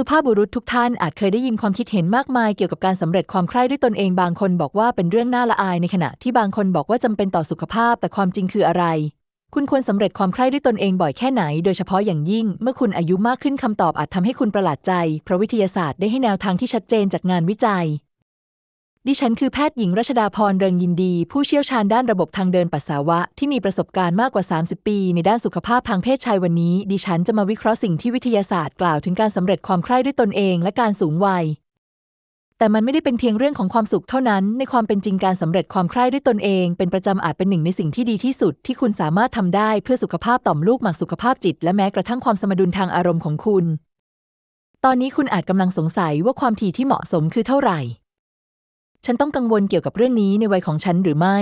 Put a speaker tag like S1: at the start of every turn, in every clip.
S1: สุภาพบุรุษทุกท่านอาจเคยได้ยินความคิดเห็นมากมายเกี่ยวกับการสำเร็จความใคร่ด้วยตนเองบางคนบอกว่าเป็นเรื่องน่าละอายในขณะที่บางคนบอกว่าจำเป็นต่อสุขภาพ แต่ความจริงคืออะไร คุณควรสำเร็จความใคร่ด้วยตนเองบ่อยแค่ไหน โดยเฉพาะอย่างยิ่ง เมื่อคุณอายุมากขึ้นคำตอบอาจทำให้คุณประหลาดใจ เพราะวิทยาศาสตร์ได้ให้แนวทางที่ชัดเจนจากงานวิจัย ดิฉันคือแพทย์หญิงรัชดาพรเริงยินดี ผู้เชี่ยวชาญด้านระบบทางเดินปัสสาวะ ที่มีประสบการณ์มากกว่า 30 ปี ในด้านสุขภาพทางเพศชายวันนี้ ดิฉันจะมาวิเคราะห์สิ่งที่วิทยาศาสตร์กล่าวถึงการสำเร็จความใคร่ด้วยตนเองและการสูงวัย แต่มันไม่ได้เป็นเพียงเรื่องของความสุขเท่านั้น ในความเป็นจริงการสำเร็จความใคร่ด้วยตนเอง เป็นประจำอาจเป็นหนึ่งในสิ่งที่ดีที่สุด ที่คุณสามารถทำได้เพื่อสุขภาพต่อมลูกหมากสุขภาพจิต และแม้กระทั่งความสมดุลทางอารมณ์ของคุณ ตอนนี้คุณอาจกำลังสงสัยว่าความถี่ที่เหมาะสมคือเท่าไหร่ ฉันต้องกังวลเกี่ยวกับเรื่องนี้ในวัยของฉันหรือไม่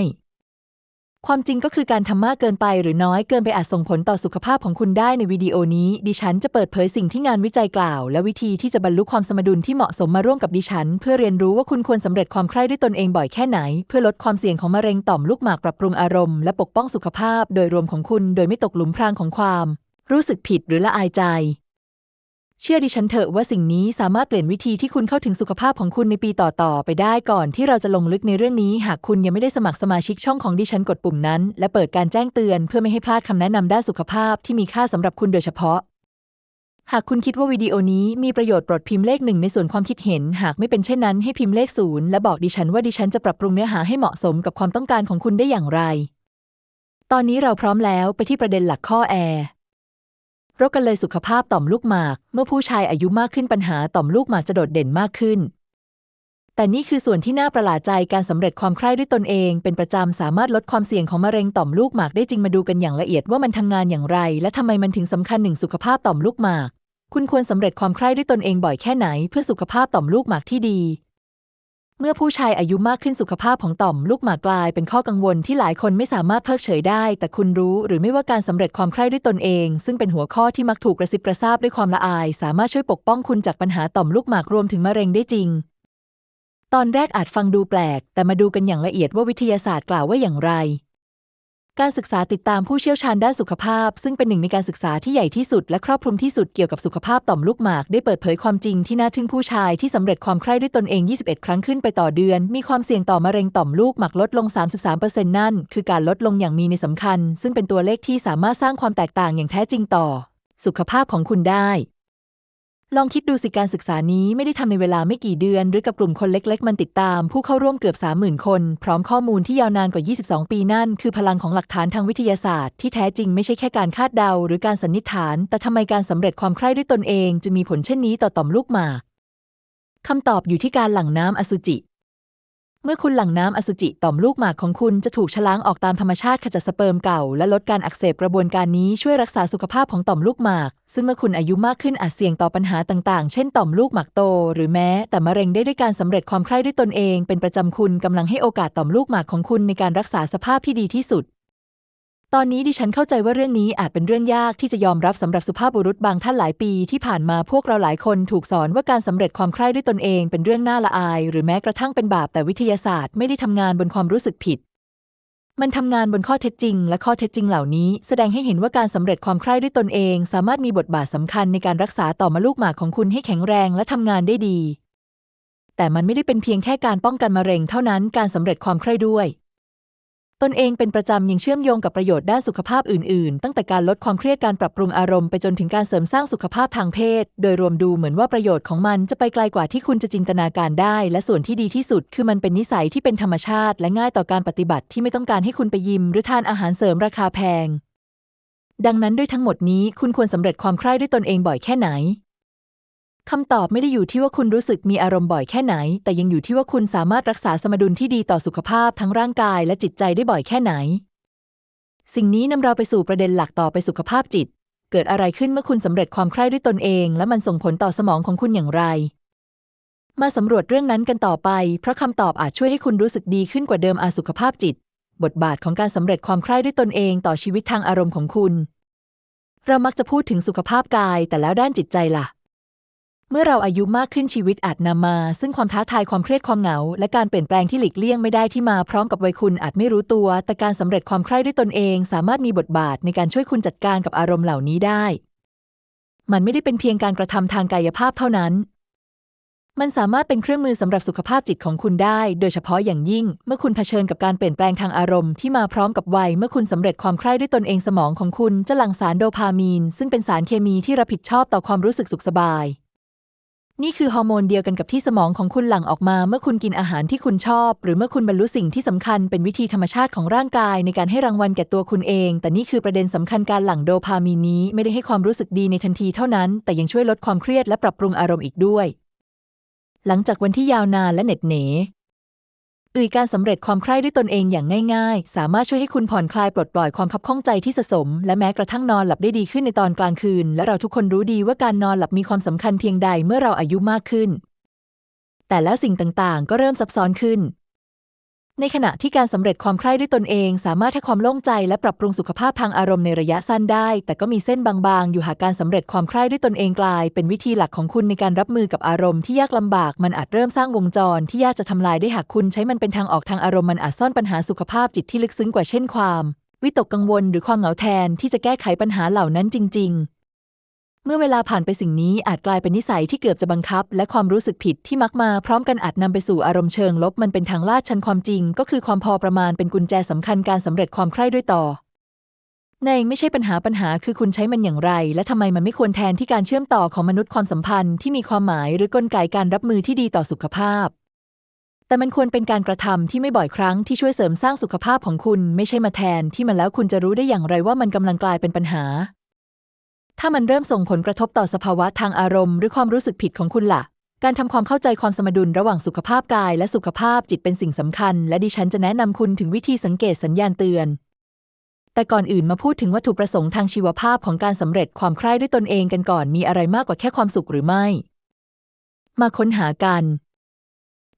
S1: ความจริงก็คือการทำมากเกินไปหรือน้อยเกินไปอาจส่งผลต่อสุขภาพของคุณได้ในวิดีโอนี้ ดิฉันจะเปิดเผยสิ่งที่งานวิจัยกล่าว และวิธีที่จะบรรลุความสมดุลที่เหมาะสมมาร่วมกับดิฉัน เพื่อเรียนรู้ว่าคุณควรสำเร็จความใคร่ด้วยตนเองบ่อยแค่ไหน เพื่อลดความเสี่ยงของมะเร็งต่อมลูกหมากปรับปรุงอารมณ์และปกป้องสุขภาพ โดยรวมของคุณ โดยไม่ตกหลุมพรางของความ รู้สึกผิดหรือละอายใจ เชื่อดิฉันเถอะว่าสิ่งนี้สามารถเปลี่ยนวิธีที่คุณเข้าถึงสุขภาพของคุณในปีต่อๆไปได้ก่อนที่เราจะลงลึกในเรื่องนี้ หากคุณยังไม่ได้สมัครสมาชิกช่องของดิฉันกดปุ่มนั้น และเปิดการแจ้งเตือนเพื่อไม่ให้พลาดคำแนะนำด้านสุขภาพที่มีค่าสำหรับคุณโดยเฉพาะ หากคุณคิดว่าวิดีโอนี้มีประโยชน์โปรดพิมพ์เลขหนึ่งในส่วนความคิดเห็น หากไม่เป็นเช่นนั้นให้พิมพ์เลขศูนย์และบอกดิฉันว่าดิฉันจะปรับปรุงเนื้อหาให้เหมาะสมกับความต้องการของคุณได้อย่างไร ตอนนี้เราพร้อมแล้วไปที่ประเด็นหลักข้อแอ โรคกันเลยสุขภาพต่อมลูกหมาก เมื่อผู้ชายอายุมากขึ้นปัญหาต่อมลูกหมากจะโดดเด่นมากขึ้น แต่นี่คือส่วนที่น่าประหลาดใจการสำเร็จความใคร่ด้วยตนเอง เป็นประจำสามารถลดความเสี่ยงของมะเร็งต่อมลูกหมากได้จริงมาดูกันอย่างละเอียดว่ามันทำงานอย่างไร และทำไมมันถึงสำคัญหนึ่งสุขภาพต่อมลูกหมาก คุณควรสำเร็จความใคร่ด้วยตนเองบ่อยแค่ไหน เพื่อสุขภาพต่อมลูกหมากที่ดี เมื่อผู้ชายอายุมากขึ้นสุขภาพของต่อมลูกหมากกลายเป็นข้อกังวลที่หลายคนไม่สามารถเพิกเฉยได้ แต่คุณรู้หรือไม่ว่าการสำเร็จความใคร่ด้วยตนเอง ซึ่งเป็นหัวข้อที่มักถูกกระซิบกระซาบด้วยความละอาย สามารถช่วยปกป้องคุณจากปัญหาต่อมลูกหมากรวมถึงมะเร็งได้จริง ตอนแรกอาจฟังดูแปลก แต่มาดูกันอย่างละเอียดว่าวิทยาศาสตร์กล่าวว่าอย่างไร การศึกษาติดตามผู้เชี่ยวชาญด้านสุขภาพ ซึ่งเป็นหนึ่งในการศึกษาที่ใหญ่ที่สุดและครอบคลุมที่สุดเกี่ยวกับสุขภาพต่อมลูกหมาก ได้เปิดเผยความจริงที่น่าทึ่งผู้ชายที่สำเร็จความใคร่ด้วยตนเอง 21 ครั้งขึ้นไปต่อเดือน มีความเสี่ยงต่อมะเร็งต่อมลูกหมากลดลง 33%นั่น คือการลดลงอย่างมีในสำคัญ ซึ่งเป็นตัวเลขที่สามารถสร้างความแตกต่างอย่างแท้จริงต่อ สุขภาพของคุณได้ ลองคิดดูสิการศึกษานี้ไม่ได้ทำในเวลาไม่กี่เดือน หรือกับกลุ่มคนเล็ก ๆ มันติดตาม ผู้เข้าร่วมเกือบ 30,000 คน พร้อมข้อมูลที่ยาวนานกว่า 22 ปีนั่น คือพลังของหลักฐานทางวิทยาศาสตร์ ที่แท้จริงไม่ใช่แค่การคาดเดา หรือการสันนิษฐาน แต่ทำไมการสำเร็จความใคร่ด้วยตนเอง จะมีผลเช่นนี้ต่อต่อมลูกหมากคำตอบอยู่ที่การหลั่งน้ำอสุจิ เมื่อคุณหลั่งน้ำอสุจิต่อมลูกหมากของคุณจะถูกชะล้างออกตามธรรมชาติขจัดสเปิร์มเก่า และลดการอักเสบกระบวนการนี้ช่วยรักษาสุขภาพของต่อมลูกหมาก ซึ่งเมื่อคุณอายุมากขึ้นอาจเสี่ยงต่อปัญหาต่างๆ เช่นต่อมลูกหมากโต หรือแม้แต่มะเร็งได้ด้วยการสำเร็จความใคร่ด้วยตนเอง เป็นประจำคุณกำลังให้โอกาสต่อมลูกหมากของคุณในการรักษาสภาพที่ดีที่สุด ตอนนี้ดิฉันเข้าใจว่าเรื่องนี้อาจเป็นเรื่องยากที่จะยอมรับสำหรับสุภาพบุรุษบางท่านหลายปีที่ผ่านมาพวกเราหลายคนถูกสอนว่าการสำเร็จความใคร่ด้วยตนเองเป็นเรื่องน่าละอาย หรือแม้กระทั่งเป็นบาปแต่วิทยาศาสตร์ไม่ได้ทำงานบนความรู้สึกผิด มันทำงานบนข้อเท็จจริง และข้อเท็จจริงเหล่านี้ แสดงให้เห็นว่าการสำเร็จความใคร่ด้วยตนเอง สามารถมีบทบาทสำคัญในการรักษาต่อมลูกหมากของคุณให้แข็งแรงและทำงานได้ดี แต่มันไม่ได้เป็นเพียงแค่การป้องกันมะเร็งเท่านั้นการสำเร็จความใคร่ด้วย ตนเองเป็นประจำยังเชื่อมโยงกับประโยชน์ด้านสุขภาพอื่น ๆ ตั้งแต่การลดความเครียดการปรับปรุงอารมณ์ไปจนถึงการเสริมสร้างสุขภาพทางเพศ โดยรวมดูเหมือนว่าประโยชน์ของมันจะไปไกลกว่าที่คุณจะจินตนาการได้ และส่วนที่ดีที่สุด คือมันเป็นนิสัยที่เป็นธรรมชาติ และง่ายต่อการปฏิบัติที่ไม่ต้องการให้คุณไปยิม หรือทานอาหารเสริมราคาแพง ดังนั้นด้วยทั้งหมดนี้คุณควรสำเร็จความใคร่ด้วยตนเองบ่อยแค่ไหน คำตอบไม่ได้อยู่ที่ว่าคุณรู้สึกมีอารมณ์บ่อยแค่ไหน แต่ยังอยู่ที่ว่าคุณสามารถรักษาสมดุลที่ดีต่อสุขภาพทั้งร่างกายและจิตใจได้บ่อยแค่ไหน สิ่งนี้นำเราไปสู่ประเด็นหลักต่อไปสุขภาพจิต เกิดอะไรขึ้นเมื่อคุณสำเร็จความใคร่ด้วยตนเอง และมันส่งผลต่อสมองของคุณอย่างไร มาสำรวจเรื่องนั้นกันต่อไป เพราะคำตอบอาจช่วยให้คุณรู้สึกดีขึ้นกว่าเดิมอาสุขภาพจิต บทบาทของการสำเร็จความใคร่ด้วยตนเองต่อชีวิตทางอารมณ์ของคุณ เรามักจะพูดถึงสุขภาพกายแต่แล้วด้านจิตใจล่ะ เมื่อเราอายุมากขึ้นชีวิตอาจนำมา ซึ่งความท้าทายความเครียดความเหงา และการเปลี่ยนแปลงที่หลีกเลี่ยงไม่ได้ที่มาพร้อมกับวัยคุณอาจไม่รู้ตัว แต่การสำเร็จความใคร่ด้วยตนเอง สามารถมีบทบาทในการช่วยคุณจัดการกับอารมณ์เหล่านี้ได้ มันไม่ได้เป็นเพียงการกระทำทางกายภาพเท่านั้น มันสามารถเป็นเครื่องมือสำหรับสุขภาพจิตของคุณได้ โดยเฉพาะอย่างยิ่ง เมื่อคุณเผชิญกับการเปลี่ยนแปลงทางอารมณ์ที่มาพร้อมกับวัยเมื่อคุณสำเร็จความใคร่ด้วยตนเองสมองของคุณจะหลั่งสารโดพามีน ซึ่งเป็นสารเคมีที่รับผิดชอบต่อความรู้สึกสุขสบาย นี่คือฮอร์โมนเดียวกันกับที่สมองของคุณหลั่งออกมาเมื่อคุณกินอาหารที่คุณชอบ หรือเมื่อคุณบรรลุสิ่งที่สำคัญเป็นวิธีธรรมชาติของร่างกายในการให้รางวัลแก่ตัวคุณเอง แต่นี่คือประเด็นสำคัญการหลั่งโดพามีนนี้ไม่ได้ให้ความรู้สึกดีในทันทีเท่านั้น แต่ยังช่วยลดความเครียดและปรับปรุงอารมณ์อีกด้วย หลังจากวันที่ยาวนานและเหน็ดเหนอื อการสำเร็จความใคร่ด้วยตนเองอย่างง่ายๆ สามารถช่วยให้คุณผ่อนคลายปลดปล่อยความคับข้องใจที่สะสม และแม้กระทั่งนอนหลับได้ดีขึ้นในตอนกลางคืน และเราทุกคนรู้ดีว่าการนอนหลับมีความสำคัญเพียงใดเมื่อเราอายุมากขึ้น แต่แล้วสิ่งต่างๆ ก็เริ่มซับซ้อนขึ้น ในขณะที่การสำเร็จความใคร่ด้วยตนเอง สามารถให้ความโล่งใจและปรับปรุงสุขภาพทางอารมณ์ในระยะสั้นได้ แต่ก็มีเส้นบางๆ อยู่หากการสำเร็จความใคร่ด้วยตนเองกลาย เป็นวิธีหลักของคุณในการรับมือกับอารมณ์ที่ยากลำบาก มันอาจเริ่มสร้างวงจร ที่ยากจะทำลายได้หากคุณใช้มันเป็นทางออกทางอารมณ์มันอาจซ่อนปัญหาสุขภาพจิตที่ลึกซึ้งกว่าเช่นความ วิตกกังวลหรือความเหงาแทนที่จะแก้ไขปัญหาเหล่านั้นจริง ๆ เมื่อเวลาผ่านไปสิ่งนี้อาจกลายเป็นนิสัยที่เกือบจะบังคับ และความรู้สึกผิดที่มักมาพร้อมกันอาจนำไปสู่อารมณ์เชิงลบมันเป็นทางลาดชันความจริง ก็คือความพอประมาณเป็นกุญแจสำคัญการสำเร็จความใคร่ด้วยต่อ ในไม่ใช่ปัญหาปัญหาคือคุณใช้มันอย่างไร และทำไมมันไม่ควรแทนที่การเชื่อมต่อของมนุษย์ความสัมพันธ์ที่มีความหมายหรือกลไกการรับมือที่ดีต่อสุขภาพ แต่มันควรเป็นการกระทำที่ไม่บ่อยครั้งที่ช่วยเสริมสร้างสุขภาพของคุณ ไม่ใช่มาแทนที่มันแล้วคุณจะรู้ได้อย่างไรว่ามันกำลังกลายเป็นปัญหา ถ้ามันเริ่มส่งผลกระทบต่อสภาวะทางอารมณ์หรือความรู้สึกผิดของคุณล่ะ การทำความเข้าใจความสมดุลระหว่างสุขภาพกายและสุขภาพจิตเป็นสิ่งสำคัญ และดิฉันจะแนะนำคุณถึงวิธีสังเกตสัญญาณเตือน แต่ก่อนอื่นมาพูดถึงวัตถุประสงค์ทางชีวภาพของการสำเร็จความใคร่ด้วยตนเองกันก่อนมีอะไรมากกว่าแค่ความสุขหรือไม่ มาค้นหากัน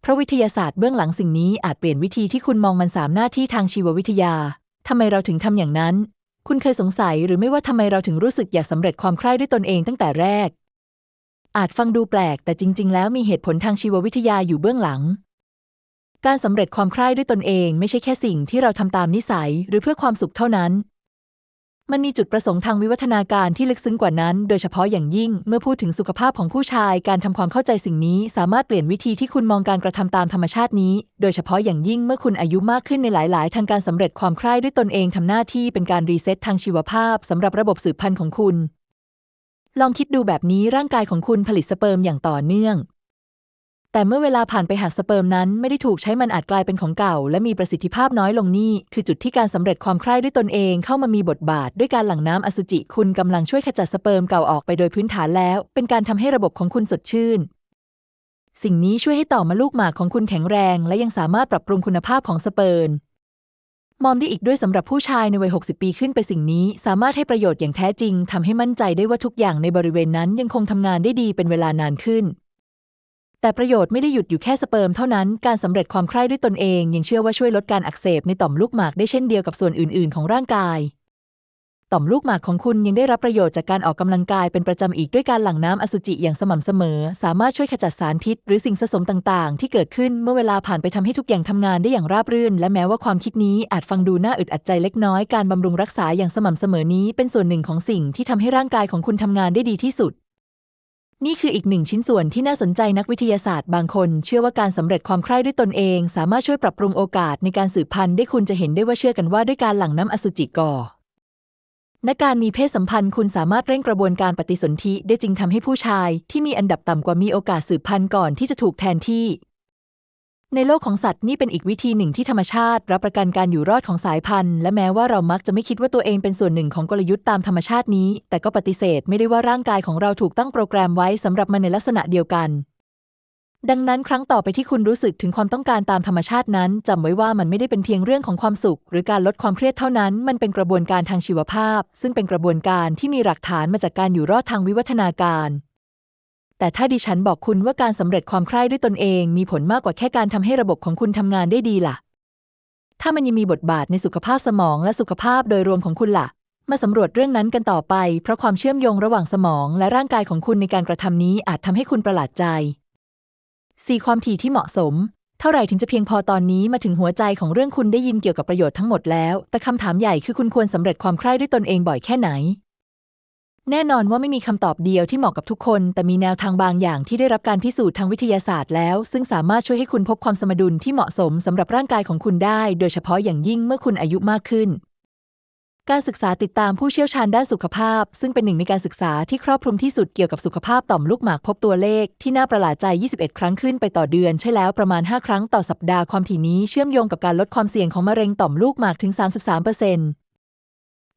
S1: เพราะวิทยาศาสตร์เบื้องหลังสิ่งนี้อาจเปลี่ยนวิธีที่คุณมองมันสามหน้าที่ทางชีววิทยาทำไมเราถึงทำอย่างนั้น คุณเคยสงสัยหรือไม่ว่าทำไมเราถึงรู้สึกอยากสำเร็จความใคร่ด้วยตนเองตั้งแต่แรก อาจฟังดูแปลกแต่จริง ๆ แล้วมีเหตุผลทางชีววิทยาอยู่เบื้องหลัง การสำเร็จความใคร่ด้วยตนเองไม่ใช่แค่สิ่งที่เราทำตามนิสัย หรือเพื่อความสุขเท่านั้น มันมีจุดประสงค์ทางวิวัฒนาการที่ลึกซึ้งกว่านั้น โดยเฉพาะอย่างยิ่งเมื่อพูดถึงสุขภาพของผู้ชาย การทำความเข้าใจสิ่งนี้ สามารถเปลี่ยนวิธีที่คุณมองการกระทำตามธรรมชาตินี้ โดยเฉพาะอย่างยิ่งเมื่อคุณอายุมากขึ้นในหลาย ๆ ทางการสำเร็จความใคร่ด้วยตนเองทำหน้าที่เป็นการรีเซ็ตทางชีวภาพสำหรับระบบสืบพันธุ์ของคุณ ลองคิดดูแบบนี้ร่างกายของคุณผลิตสเปิร์มอย่างต่อเนื่อง แต่เมื่อเวลาผ่านไปหากสเปิร์มนั้นไม่ได้ถูกใช้มันอาจกลายเป็นของเก่า และมีประสิทธิภาพน้อยลงนี่ คือจุดที่การสำเร็จความใคร่ด้วยตนเองเข้ามามีบทบาท ด้วยการหลั่งน้ำอสุจิคุณกำลังช่วยขจัดสเปิร์มเก่าออกไปโดยพื้นฐานแล้ว เป็นการทำให้ระบบของคุณสดชื่น สิ่งนี้ช่วยให้ต่อมาลูกหมากของคุณแข็งแรง และยังสามารถปรับปรุงคุณภาพของสเปิร์มมอมได้อีกด้วยสำหรับผู้ชายในวัย 60 ปีขึ้นไปสิ่งนี้ สามารถให้ประโยชน์อย่างแท้จริงทำให้มั่นใจได้ว่าทุกอย่างในบริเวณนั้นยังคงทำงานได้ดีเป็นเวลานานขึ้น แต่ประโยชน์ไม่ได้หยุดอยู่แค่สเปิร์มเท่านั้น การสำเร็จความใคร่ด้วยตนเอง ยังเชื่อว่าช่วยลดการอักเสบในต่อมลูกหมากได้เช่นเดียวกับส่วนอื่น ๆ ของร่างกาย ต่อมลูกหมากของคุณยังได้รับประโยชน์จากการออกกำลังกายเป็นประจำอีกด้วยการหลั่งน้ำอสุจิอย่างสม่ำเสมอ สามารถช่วยขจัดสารพิษ หรือสิ่งผสมต่าง ๆ ที่เกิดขึ้นเมื่อเวลาผ่านไปทำให้ทุกอย่างทำงานได้อย่างราบรื่น และแม้ว่าความคิดนี้อาจฟังดูน่าอึดอัดใจเล็กน้อย การบำรุงรักษาอย่างสม่ำเสมอนี้ เป็นส่วนหนึ่งของสิ่งที่ทำให้ร่างกายของคุณทำงานได้ดีที่สุด นี่คืออีกหนึ่งชิ้นส่วนที่น่าสนใจนักวิทยาศาสตร์บางคน เชื่อว่าการสำเร็จความใคร่ด้วยตนเอง สามารถช่วยปรับปรุงโอกาสในการสืบพันธุ์ได้คุณจะเห็นได้ว่าเชื่อกันว่าด้วยการหลั่งน้ำอสุจิก่อณการมีเพศสัมพันธ์คุณสามารถเร่งกระบวนการปฏิสนธิได้จริงทำให้ผู้ชายที่มีอันดับต่ำกว่ามีโอกาสสืบพันธุ์ก่อนที่จะถูกแทนที่ ในโลกของสัตว์นี่เป็นอีกวิธีหนึ่งที่ธรรมชาติ รับประกันการอยู่รอดของสายพันธุ์ และแม้ว่าเรามักจะไม่คิดว่าตัวเองเป็นส่วนหนึ่งของกลยุทธ์ตามธรรมชาตินี้ แต่ก็ปฏิเสธไม่ได้ว่าร่างกายของเราถูกตั้งโปรแกรมไว้สำหรับมันในลักษณะเดียวกัน ดังนั้นครั้งต่อไปที่คุณรู้สึกถึงความต้องการตามธรรมชาตินั้นจำไว้ว่ามันไม่ได้เป็นเพียงเรื่องของความสุข หรือการลดความเครียดเท่านั้น มันเป็นกระบวนการทางชีวภาพ ซึ่งเป็นกระบวนการที่มีหลักฐานมาจากการอยู่รอดทางวิวัฒนาการ แต่ถ้าดิฉันบอกคุณว่าการสำเร็จความใคร่ด้วยตนเอง มีผลมากกว่าแค่การทำให้ระบบของคุณทำงานได้ดีล่ะ ถ้ามันยังมีบทบาทในสุขภาพสมองและสุขภาพโดยรวมของคุณล่ะ มาสำรวจเรื่องนั้นกันต่อไป เพราะความเชื่อมโยงระหว่างสมองและร่างกายของคุณในการกระทำนี้อาจทำให้คุณประหลาดใจ 4. ความถี่ที่เหมาะสม เท่าไหร่ถึงจะเพียงพอตอนนี้มาถึงหัวใจของเรื่องคุณได้ยินเกี่ยวกับประโยชน์ทั้งหมดแล้ว แต่คำถามใหญ่คือคุณควรสำเร็จความใคร่ด้วยตนเองบ่อยแค่ไหน แน่นอนว่าไม่มีคำตอบเดียวที่เหมาะกับทุกคน แต่มีแนวทางบางอย่างที่ได้รับการพิสูจน์ทางวิทยาศาสตร์แล้ว ซึ่งสามารถช่วยให้คุณพบความสมดุลที่เหมาะสมสำหรับร่างกายของคุณได้ โดยเฉพาะอย่างยิ่งเมื่อคุณอายุมากขึ้น การศึกษาติดตามผู้เชี่ยวชาญด้านสุขภาพ ซึ่งเป็นหนึ่งในการศึกษาที่ครอบคลุมที่สุดเกี่ยวกับสุขภาพต่อมลูกหมากพบตัวเลขที่น่าประหลาดใจ 21 ครั้งขึ้นไปต่อเดือน ใช่แล้วประมาณ 5 ครั้งต่อสัปดาห์ความถี่นี้เชื่อมโยงกับการลดความเสี่ยงของมะเร็งต่อมลูกหมากถึง 33%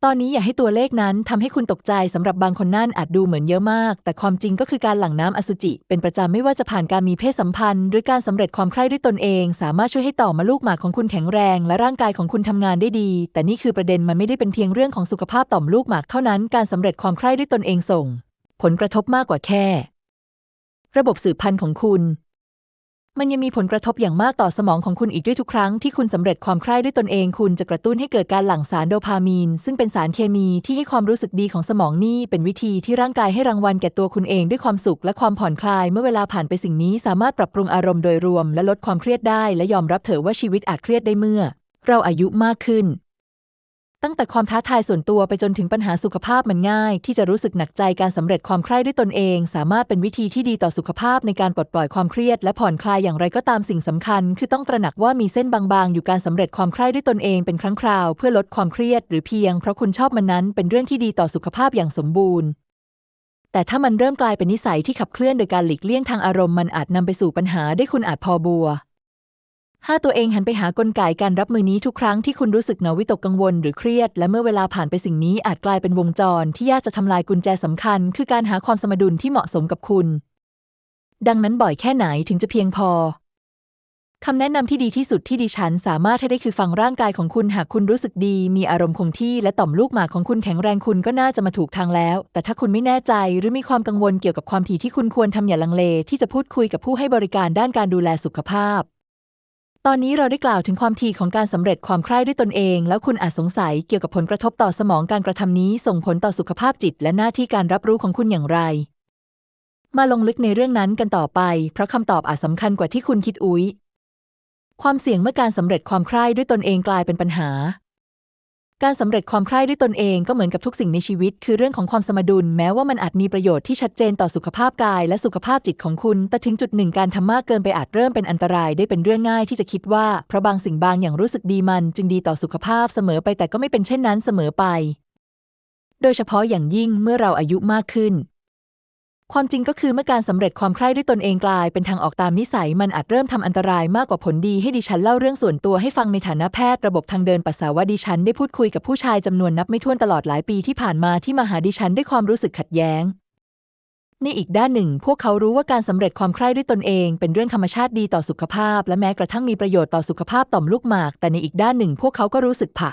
S1: ตอนนี้อย่าให้ตัวเลขนั้นทำให้คุณตกใจสำหรับบางคนนั่นอาจดูเหมือนเยอะมาก แต่ความจริงก็คือการหลั่งน้ำอสุจิ เป็นประจำไม่ว่าจะผ่านการมีเพศสัมพันธ์ หรือการสำเร็จความใคร่ด้วยตนเอง สามารถช่วยให้ต่อมาลูกหมากของคุณแข็งแรง และร่างกายของคุณทำงานได้ดี แต่นี่คือประเด็นมันไม่ได้เป็นเพียงเรื่องของสุขภาพต่อมลูกหมากเท่านั้นการสำเร็จความใคร่ด้วยตนเองส่ง ผลกระทบมากกว่าแค่ ระบบสืบพันธุ์ของคุณ มันยังมีผลกระทบอย่างมากต่อสมองของคุณอีกด้วยทุกครั้งที่คุณสำเร็จความใคร่ด้วยตนเอง คุณจะกระตุ้นให้เกิดการหลั่งสารโดพามีน ซึ่งเป็นสารเคมีที่ให้ความรู้สึกดีของสมองนี่เป็นวิธีที่ร่างกายให้รางวัลแก่ตัวคุณเองด้วยความสุขและความผ่อนคลาย เมื่อเวลาผ่านไปสิ่งนี้สามารถปรับปรุงอารมณ์โดยรวม และลดความเครียดได้ และยอมรับเถอะว่าชีวิตอาจเครียดได้เมื่อ เราอายุมากขึ้น ตั้งแต่ความท้าทายส่วนตัวไปจนถึงปัญหาสุขภาพมันง่าย ที่จะรู้สึกหนักใจการสำเร็จความใคร่ด้วยตนเอง สามารถเป็นวิธีที่ดีต่อสุขภาพในการปลดปล่อยความเครียด และผ่อนคลายอย่างไรก็ตามสิ่งสำคัญ คือต้องตระหนักว่ามีเส้นบางๆ อยู่การสำเร็จความใคร่ด้วยตนเองเป็นครั้งคราว เพื่อลดความเครียด หรือเพียงเพราะคุณชอบมันนั้นเป็นเรื่องที่ดีต่อสุขภาพอย่างสมบูรณ์แต่ถ้ามันเริ่มกลายเป็นนิสัยที่ขับเคลื่อนโดยการหลีกเลี่ยงทางอารมณ์มันอาจนำไปสู่ปัญหาได้คุณอาจพอบัว ห้าตัวเองหันไปหากลไกการรับมือนี้ทุกครั้งที่คุณรู้สึกเหงาวิตกกังวลหรือเครียด และเมื่อเวลาผ่านไปสิ่งนี้อาจกลายเป็นวงจร ที่ยากจะทำลายกุญแจสำคัญ คือการหาความสมดุลที่เหมาะสมกับคุณ ดังนั้นบ่อยแค่ไหนถึงจะเพียงพอคำแนะนำที่ดีที่สุดที่ดิฉันสามารถให้ได้คือฟังร่างกายของคุณหากคุณรู้สึกดี มีอารมณ์คงที่และต่อมลูกหมากของคุณแข็งแรงคุณก็น่าจะมาถูกทางแล้ว แต่ถ้าคุณไม่แน่ใจหรือมีความกังวลเกี่ยวกับความถี่ที่คุณควรทำอย่าลังเล ที่จะพูดคุยกับผู้ให้บริการด้านการดูแลสุขภาพ ตอนนี้เราได้กล่าวถึงความถี่ของการสำเร็จความใคร่ด้วยตนเอง แล้วคุณอาจสงสัยเกี่ยวกับผลกระทบต่อสมองการกระทำนี้ส่งผลต่อสุขภาพจิต และหน้าที่การรับรู้ของคุณอย่างไร มาลงลึกในเรื่องนั้นกันต่อไป เพราะคำตอบอาจสำคัญกว่าที่คุณคิดอุ้ย ความเสี่ยงเมื่อการสำเร็จความใคร่ด้วยตนเองกลายเป็นปัญหา การสำเร็จความใคร่ด้วยตนเองก็เหมือนกับทุกสิ่งในชีวิต คือเรื่องของความสมดุล แม้ว่ามันอาจมีประโยชน์ที่ชัดเจนต่อสุขภาพกายและสุขภาพจิตของคุณ แต่ถึงจุดหนึ่งการทำมากเกินไปอาจเริ่มเป็นอันตราย ได้เป็นเรื่องง่ายที่จะคิดว่าเพราะบางสิ่งบางอย่างรู้สึกดีมัน จึงดีต่อสุขภาพเสมอไปแต่ก็ไม่เป็นเช่นนั้นเสมอไป โดยเฉพาะอย่างยิ่งเมื่อเราอายุมากขึ้น ความจริงก็คือเมื่อการสำเร็จความใคร่ด้วยตนเองกลายเป็นทางออกตามนิสัย มันอาจเริ่มทำอันตรายมากกว่าผลดีให้ดิฉันเล่าเรื่องส่วนตัวให้ฟังในฐานะแพทย์ระบบทางเดินปัสสาวะดิฉันได้พูดคุยกับผู้ชายจำนวนนับไม่ถ้วนตลอดหลายปีที่ผ่านมาที่มาหาดิฉันด้วยความรู้สึกขัดแย้งในอีกด้านหนึ่ง พวกเขารู้ว่าการสำเร็จความใคร่ด้วยตนเอง เป็นเรื่องธรรมชาติดีต่อสุขภาพ และแม้กระทั่งมีประโยชน์ต่อสุขภาพต่อมลูกหมาก แต่ในอีกด้านหนึ่ง พวกเขาก็รู้สึกผะ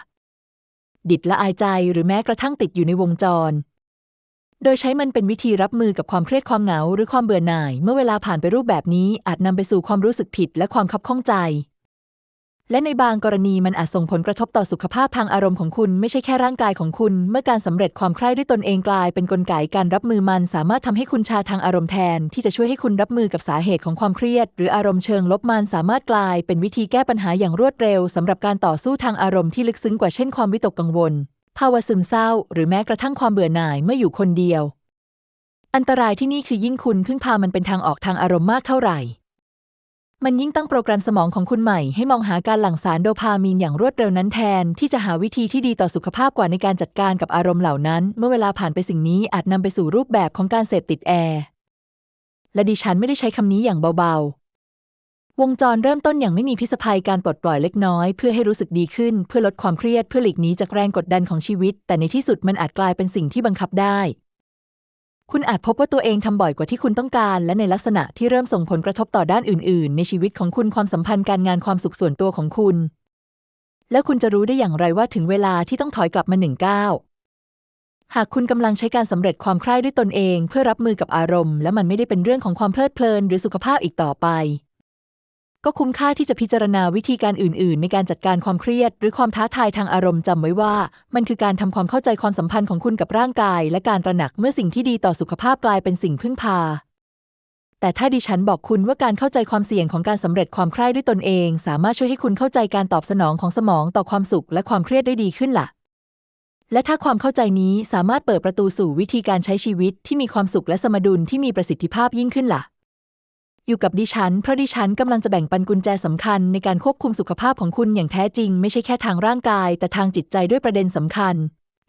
S1: ดิดละอายใจหรือแม้กระทั่งติดอยู่ในวงจร โดยใช้มันเป็นวิธีรับมือกับความเครียดความเหงาหรือความเบื่อหน่าย เมื่อเวลาผ่านไปรูปแบบนี้อาจนำไปสู่ความรู้สึกผิดและความคับข้องใจ และในบางกรณีมันอาจส่งผลกระทบต่อสุขภาพทางอารมณ์ของคุณไม่ใช่แค่ร่างกายของคุณ เมื่อการสำเร็จความใคร่ด้วยตนเองกลายเป็นกลไกการรับมือมันสามารถทำให้คุณชาทางอารมณ์แทน ที่จะช่วยให้คุณรับมือกับสาเหตุของความเครียด หรืออารมณ์เชิงลบมันสามารถกลายเป็นวิธีแก้ปัญหาอย่างรวดเร็วสำหรับการต่อสู้ทางอารมณ์ที่ลึกซึ้งกว่าเช่นความวิตกกังวล ภาวะซึมเศร้า หรือแม้กระทั่งความเบื่อหน่ายเมื่ออยู่คนเดียว อันตรายที่นี่คือยิ่งคุณพึ่งพามันเป็นทางออกทางอารมณ์มากเท่าไหร่ มันยิ่งตั้งโปรแกรมสมองของคุณใหม่ ให้มองหาการหลั่งสารโดพามีนอย่างรวดเร็วนั้นแทน ที่จะหาวิธีที่ดีต่อสุขภาพกว่าในการจัดการกับอารมณ์เหล่านั้น เมื่อเวลาผ่านไปสิ่งนี้อาจนำไปสู่รูปแบบของการเสพติดแอร์และดิฉันไม่ได้ใช้คำนี้อย่างเบาๆ วงจรเริ่มต้นอย่างไม่มีพิษภัยการปลดปล่อยเล็กน้อยเพื่อให้รู้สึกดีขึ้น เพื่อลดความเครียดเพื่อหลีกหนีจากแรงกดดันของชีวิต แต่ในที่สุดมันอาจกลายเป็นสิ่งที่บังคับได้ คุณอาจพบว่าตัวเองทำบ่อยกว่าที่คุณต้องการ และในลักษณะที่เริ่มส่งผลกระทบต่อด้านอื่น ๆ ในชีวิตของคุณความสัมพันธ์การงานความสุขส่วนตัวของคุณ แล้วคุณจะรู้ได้อย่างไรว่าถึงเวลาที่ต้องถอยกลับมาหนึ่งก้าวหากคุณกำลังใช้การสำเร็จความใคร่ด้วยตนเอง เพื่อรับมือกับอารมณ์ และมันไม่ได้เป็นเรื่องของความเพลิดเพลินหรือสุขภาพอีกต่อไป ก็คุ้มค่าที่จะพิจารณาวิธีการอื่น ๆ ในการจัดการความเครียด หรือความท้าทายทางอารมณ์จำไว้ว่า มันคือการทำความเข้าใจความสัมพันธ์ของคุณกับร่างกาย และการตระหนักเมื่อสิ่งที่ดีต่อสุขภาพกลายเป็นสิ่งพึ่งพา แต่ถ้าดิฉันบอกคุณว่าการเข้าใจความเสี่ยงของการสำเร็จความใคร่ด้วยตนเอง สามารถช่วยให้คุณเข้าใจการตอบสนองของสมองต่อความสุขและความเครียดได้ดีขึ้นล่ะ และถ้าความเข้าใจนี้สามารถเปิดประตูสู่วิธีการใช้ชีวิตที่มีความสุขและสมดุลที่มีประสิทธิภาพยิ่งขึ้นล่ะ อยู่กับดิฉัน เพราะดิฉันกำลังจะแบ่งปันกุญแจสำคัญในการควบคุมสุขภาพของคุณอย่างแท้จริง ไม่ใช่แค่ทางร่างกาย แต่ทางจิตใจด้วยประเด็นสำคัญ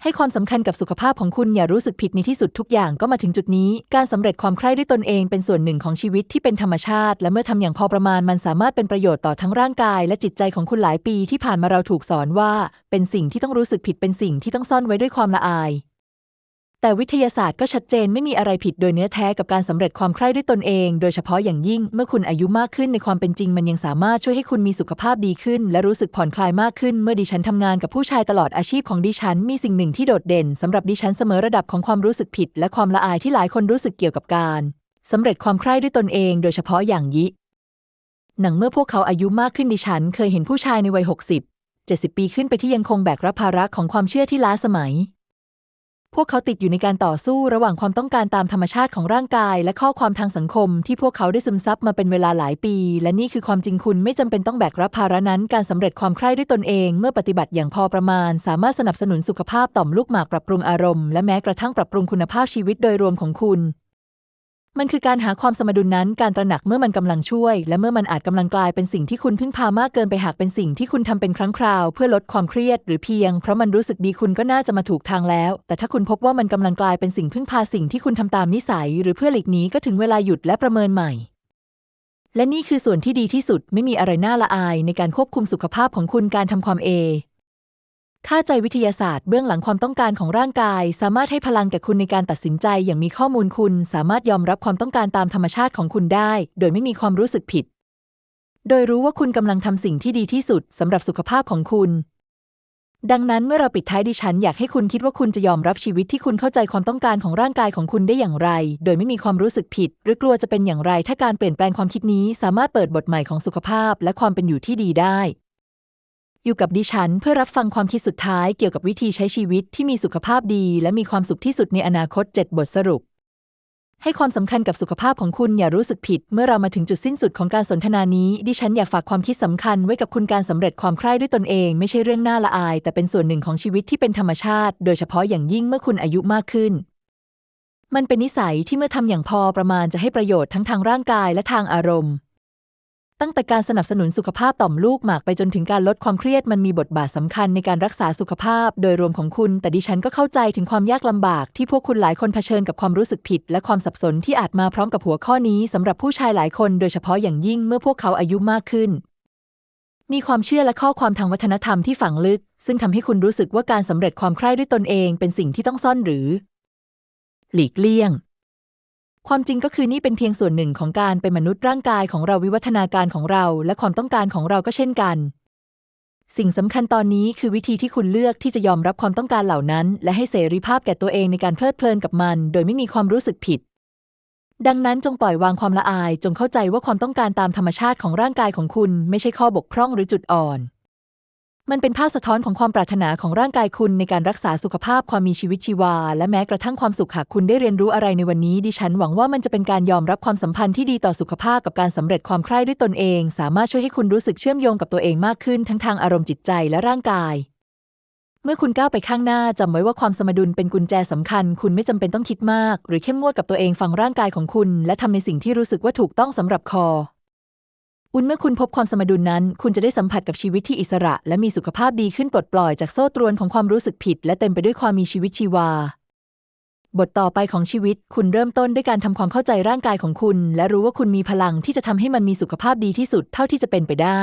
S1: ให้ความสำคัญกับสุขภาพของคุณอย่ารู้สึกผิดในที่สุดทุกอย่างก็มาถึงจุดนี้ การสำเร็จความใคร่ด้วยตนเองเป็นส่วนหนึ่งของชีวิตที่เป็นธรรมชาติ และเมื่อทำอย่างพอประมาณมันสามารถเป็นประโยชน์ต่อทั้งร่างกาย และจิตใจของคุณหลายปีที่ผ่านมาเราถูกสอนว่า เป็นสิ่งที่ต้องรู้สึกผิดเป็นสิ่งที่ต้องซ่อนไว้ด้วยความละอาย แต่วิทยาศาสตร์ก็ชัดเจนไม่มีอะไรผิดโดยเนื้อแท้กับการสำเร็จความใคร่ด้วยตนเอง โดยเฉพาะอย่างยิ่งเมื่อคุณอายุมากขึ้นในความเป็นจริงมันยังสามารถช่วยให้คุณมีสุขภาพดีขึ้น และรู้สึกผ่อนคลายมากขึ้น เมื่อดิฉันทำงานกับผู้ชายตลอดอาชีพของดิฉัน มีสิ่งหนึ่งที่โดดเด่นสำหรับดิฉันเสมอระดับของความรู้สึกผิด และความละอายที่หลายคนรู้สึกเกี่ยวกับการสำเร็จความใคร่ด้วยตนเอง โดยเฉพาะอย่างยิ่งหนังเมื่อพวกเขาอายุมากขึ้นดิฉัน เคยเห็นผู้ชายในวัย60 70 ปีขึ้นไปที่ยังคงแบกรับภาระของความเชื่อที่ล้าสมัย พวกเขาติดอยู่ในการต่อสู้ระหว่างความต้องการตามธรรมชาติของร่างกาย และข้อความทางสังคมที่พวกเขาได้ซึมซับมาเป็นเวลาหลายปี และนี่คือความจริงคุณไม่จำเป็นต้องแบกรับภาระนั้นการสำเร็จความใคร่ด้วยตนเอง เมื่อปฏิบัติอย่างพอประมาณ สามารถสนับสนุนสุขภาพต่อมลูกหมากปรับปรุงอารมณ์และแม้กระทั่งปรับปรุงคุณภาพชีวิตโดยรวมของคุณ มันคือการหาความสมดุลนั้น การตระหนักเมื่อมันกำลังช่วย และเมื่อมันอาจกำลังกลายเป็นสิ่งที่คุณพึ่งพามากเกินไปหากเป็นสิ่งที่คุณทำเป็นครั้งคราว เพื่อลดความเครียด หรือเพียง เพราะมันรู้สึกดีคุณก็น่าจะมาถูกทางแล้ว แต่ถ้าคุณพบว่ามันกำลังกลายเป็นสิ่งพึ่งพาสิ่งที่คุณทำตามนิสัย หรือเพื่อหลีกหนีก็ถึงเวลาหยุดและประเมินใหม่ และนี่คือส่วนที่ดีที่สุดไม่มีอะไรน่าละอาย ในการควบคุมสุขภาพของคุณการทำความเอ ค่าใจวิทยาศาสตร์เบื้องหลังความต้องการของร่างกาย สามารถให้พลังแก่คุณในการตัดสินใจอย่างมีข้อมูลคุณ สามารถยอมรับความต้องการตามธรรมชาติของคุณได้ โดยไม่มีความรู้สึกผิด โดยรู้ว่าคุณกำลังทำสิ่งที่ดีที่สุดสำหรับสุขภาพของคุณ ดังนั้นเมื่อเราปิดท้ายดิฉันอยากให้คุณคิดว่าคุณจะยอมรับชีวิตที่คุณเข้าใจความต้องการของร่างกายของคุณได้อย่างไร โดยไม่มีความรู้สึกผิด หรือกลัวจะเป็นอย่างไร ถ้าการเปลี่ยนแปลงความคิดนี้ สามารถเปิดบทใหม่ของสุขภาพ และความเป็นอยู่ที่ดีได้ อยู่กับดิฉันเพื่อรับฟังความคิดสุดท้ายเกี่ยวกับวิธีใช้ชีวิตที่มีสุขภาพดี และมีความสุขที่สุดในอนาคต 7 บทสรุป ให้ความสำคัญกับสุขภาพของคุณอย่ารู้สึกผิด เมื่อเรามาถึงจุดสิ้นสุดของการสนทนานี้ ดิฉันอยากฝากความคิดสำคัญไว้กับคุณการสำเร็จความใคร่ด้วยตนเอง ไม่ใช่เรื่องน่าละอาย แต่เป็นส่วนหนึ่งของชีวิตที่เป็นธรรมชาติ โดยเฉพาะอย่างยิ่งเมื่อคุณอายุมากขึ้นมันเป็นนิสัยที่เมื่อทำอย่างพอประมาณจะให้ประโยชน์ทั้งทางร่างกายและทางอารมณ์ ตั้งแต่การสนับสนุนสุขภาพต่อมลูกหมากไปจนถึงการลดความเครียดมันมีบทบาทสำคัญในการรักษาสุขภาพ โดยรวมของคุณ แต่ดิฉันก็เข้าใจถึงความยากลำบากที่พวกคุณหลายคนเผชิญกับความรู้สึกผิด และความสับสนที่อาจมาพร้อมกับหัวข้อนี้สำหรับผู้ชายหลายคนโดยเฉพาะอย่างยิ่งเมื่อพวกเขาอายุมากขึ้น มีความเชื่อและข้อความทางวัฒนธรรมที่ฝังลึก ซึ่งทำให้คุณรู้สึกว่าการสำเร็จความใคร่ด้วยตนเอง เป็นสิ่งที่ต้องซ่อนหรือ หลีกเลี่ยง ความจริงก็คือนี่เป็นเพียงส่วนหนึ่งของการเป็นมนุษย์ร่างกายของเราวิวัฒนาการของเรา และความต้องการของเราก็เช่นกัน สิ่งสำคัญตอนนี้คือวิธีที่คุณเลือกที่จะยอมรับความต้องการเหล่านั้น และให้เสรีภาพแก่ตัวเองในการเพลิดเพลินกับมัน โดยไม่มีความรู้สึกผิด ดังนั้นจงปล่อยวางความละอาย จงเข้าใจว่าความต้องการตามธรรมชาติของร่างกายของคุณ ไม่ใช่ข้อบกพร่องหรือจุดอ่อน มันเป็นภาพสะท้อนของความปรารถนาของร่างกายคุณในการรักษาสุขภาพความมีชีวิตชีวา และแม้กระทั่งความสุขหากคุณได้เรียนรู้อะไรในวันนี้ ดิฉันหวังว่ามันจะเป็นการยอมรับความสัมพันธ์ที่ดีต่อสุขภาพกับการสำเร็จความใคร่ด้วยตนเอง สามารถช่วยให้คุณรู้สึกเชื่อมโยงกับตัวเองมากขึ้นทั้งทางอารมณ์จิตใจและร่างกายเมื่อคุณก้าวไปข้างหน้าจำไว้ว่าความสมดุลเป็นกุญแจสำคัญ คุณไม่จำเป็นต้องคิดมาก หรือเข้มงวดกับตัวเองฟังร่างกายของคุณ และทำในสิ่งที่รู้สึกว่าถูกต้องสำหรับคอ อุ่นเมื่อคุณพบความสมดุลนั้น คุณจะได้สัมผัสกับชีวิตที่อิสระ และมีสุขภาพดีขึ้นปลดปล่อยจากโซ่ตรวนของความรู้สึกผิด และเต็มไปด้วยความมีชีวิตชีวา บทต่อไปของชีวิต คุณเริ่มต้นด้วยการทำความเข้าใจร่างกายของคุณ และรู้ว่าคุณมีพลังที่จะทำให้มันมีสุขภาพดีที่สุดเท่าที่จะเป็นไปได้